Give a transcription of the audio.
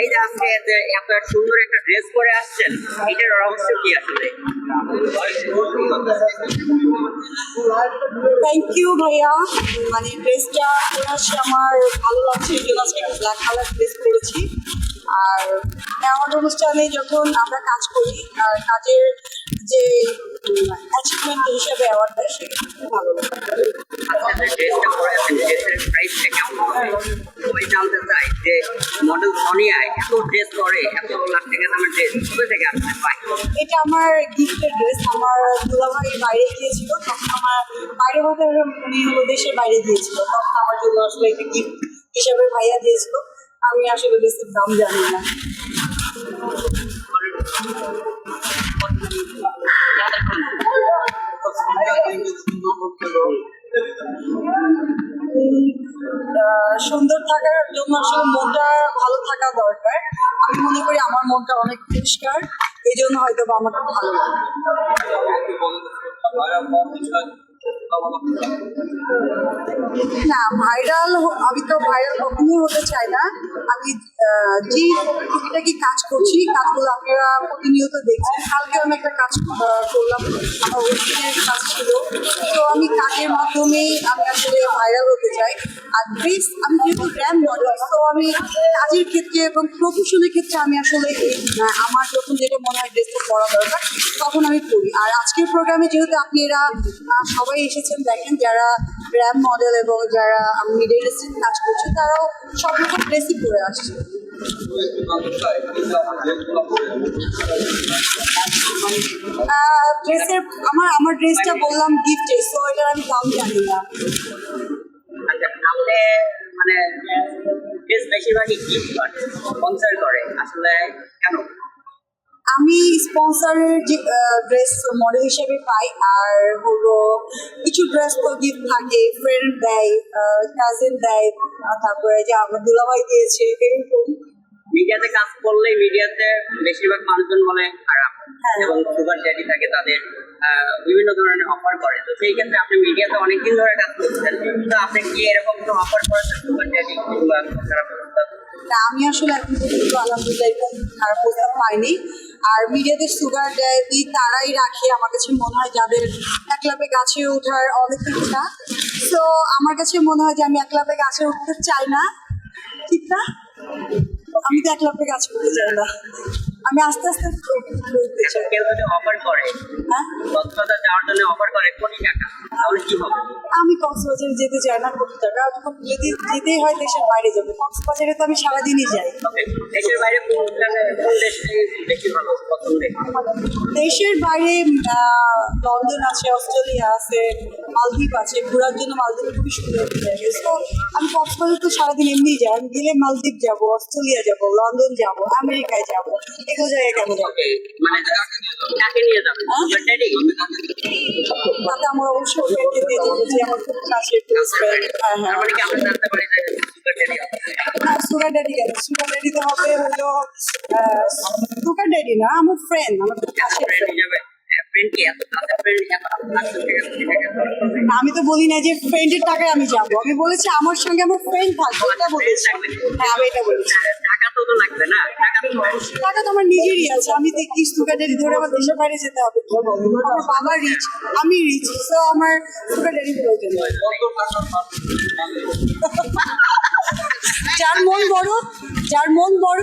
এই যে আজকে এত সুন্দর একটা ড্রেস পরে আসছেন, এটার রহস্য কি আসলে? থ্যাংক ইউ ভাইয়া। মানে ড্রেসটা পরে আমার ভালো লাগছে ব্ল্যাক কালার ড্রেস পরেছি। আর অ্যাওয়ার্ড অনুষ্ঠানে যখন আমরা কাজ করি আর কাজের যে অ্যাচিভমেন্ট হিসেবে অ্যাওয়ার্ড দেয় সেটা খুব ভালো লাগে। সবাই জানতে চাই যে মডেল সোনিয়া এত ড্রেস করে এত লাখ টাকা দামের ড্রেস কোথা থেকে পাই। এটা আমার গিফটের ড্রেস আমার দুলাভাই বাইরে গিয়েছিল তখন আমার বাইরে উনি দেশের বাইরে গিয়েছিল তখন আমার জন্য আসলে গিফট হিসাবে ভাইয়া দিয়েছিল। আমি আসলে ড্রেসের দাম জানি না। সুন্দর থাকার জন্য আসলে মনটা ভালো থাকা দরকার। আমি মনে করি আমার মনটা অনেক পরিষ্কার, এই জন্য হয়তো বা আমাকে ভালো লাগে। না ভাইরাল আমি তো ভাইরাল কখনোই হতে চাই না। আমি যে টুকিটাকি কাজ করছি কাজগুলো আপনারা প্রতিনিয়ত দেখছেন। কালকে আমি একটা কাজ করলাম আমার ওয়েস্টিনের কাজ ছিল। তো আমি কাজের মাধ্যমেই আমি আসলে ভাইরাল হতে চাই। আর ড্রেস আমি যেহেতু র্যাম মডেল তো আমি কাজের ক্ষেত্রে এবং প্রফেশনের ক্ষেত্রে আমি আসলে আমার যখন যেটা মনে হয় ড্রেসটা পরা দরকার তখন আমি পরি আর আজকের প্রোগ্রামে যেহেতু আপনারা আহ, সবাই এসেছেন দেখেন যারা র্যাম মডেল এবং যারা মিডল ইস্টের কাজ করছে তারাও সব রকম ড্রেসই পরে আসছে। ড্রেসের আমার আমার ড্রেসটা বললাম গিফটে সো এটার আমি দাম জানি না। আচ্ছা মানে ড্রেস বেশিরভাগই গিফট করে স্পন্সর করে আসলে কেন? আমি স্পন্সরের যে ড্রেস মডেল হিসেবে পাই আর হলো গিফট থাকে ফ্রেন্ড দেয় কাজিন দেয় তারপরে যে আমার দুলাভাই দিয়েছে এরকম মিডিয়াতে কাজ করলেই মিডিয়াতে বেশিরভাগ মানুষজন বলে খারাপ। হ্যাঁ। এবং সুগার ড্যাডি থাকে তাদের বিভিন্ন ধরনের অফার করে। তো সেই ক্ষেত্রে আপনি মিডিয়াতে অনেকদিন ধরে কাজ করছেন। তো আপনি কি এরকম কোনো অফার করেছেন সুগার ড্যাডি কিংবা খারাপ আমি আসলে এখন পর্যন্ত আলহামদুলিল্লাহ খারাপ প্রস্তাব পাইনি। আর মিডিয়াদের সুগার ডায়াবি তারাই রাখে। আমার কাছে মনে হয় যাদের একলাপে গাছে ওঠার অনেক ইচ্ছা তো আমার কাছে মনে হয় যে আমি একলাপে গাছে উঠতে চাই না। ঠিক না? আমি তো একলাপে গাছে উঠতে চাই না। আমি আস্তে আস্তে উঠতে চাই। কেউ যদি অফার করে হ্যাঁ? কক্সবাজার যাওয়ার জন্য অফার করে কোটি টাকা তাহলে কি হবে? আমি কক্সবাজারে যেতে চাই না কোটি টাকা। যদি যেতেই হয় দেশের বাইরে যাব। কক্সবাজারে তো আমি সারাদিনই যাই। দেশের বাইরে দেশের বাইরে লন্ডন আছে অস্ট্রেলিয়া আছে মালদ্বীপ আছে ঘোরার জন্য মালদ্বীপ খুবই সুন্দর তো আমি কক্সবাজার তো সারাদিন এমনি যাই আমি গেলে মালদ্বীপ যাব অস্ট্রেলিয়া যাব লন্ডন যাব আমেরিকায় যাব এগুলো জায়গায় কেন যাব? মানে তাতে আমার অবশ্যই আমার খুব কাছের হ্যাঁ হ্যাঁ সুগার ড্যাডি সুগার ড্যাডি তো হবে হলো সুগার ড্যাডি না আমার ফ্রেন্ড আমার? আমি তো বলি না যে ফ্রেন্ডের টাকায় আমি যাব। আমি বলেছি আমার সঙ্গে আমার ফ্রেন্ড থাকবে এটা বলেছি। হ্যাঁ আমি এটা বলেছি। টাকা তো তো লাগবে না। টাকা তো আমার নিজেরই আছে। আমি দেখি সুগার ড্যাডি ধরে আমার দেশের বাইরে যেতে হবে। আমার বাবা রিচ আমি রিচ তো আমার সুগার ড্যাডি প্রয়োজন নেই। যার মন বড় যার মন বড়